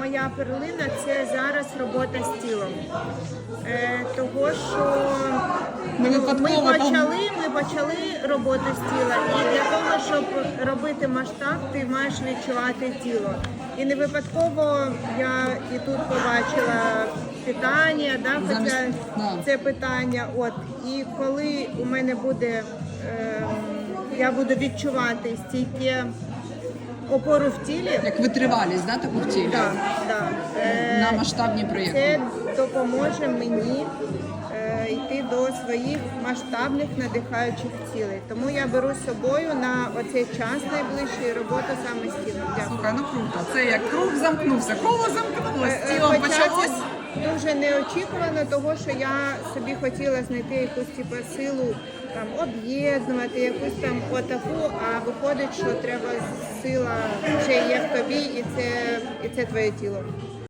моя перлина це зараз робота з тілом. Е, того, що Ми почали, ми почали роботу з тіла. І для того, щоб робити масштаб, ти маєш відчувати тіло. І не випадково я і тут побачила питання, да, хоча це питання. От і коли у мене буде, ем, я буду відчувати стільки опору в тілі. Як витривалість, да, таку в тілі? Да, да. Е, На масштабні проєкти. Це допоможе мені е, йти до своїх масштабних надихаючих цілей. Тому я беру з собою на оцей час найближчий роботу саме з тілом. Дякую. Слухай, ну круто. Це як круг замкнувся, коло замкнулося, Е, е, хоча почалось. дуже неочікувано, того що я собі хотіла знайти якусь типу, силу там об'єднувати, якусь там отаку, а виходить, що треба сила ще є в тобі, і це, і це твоє тіло.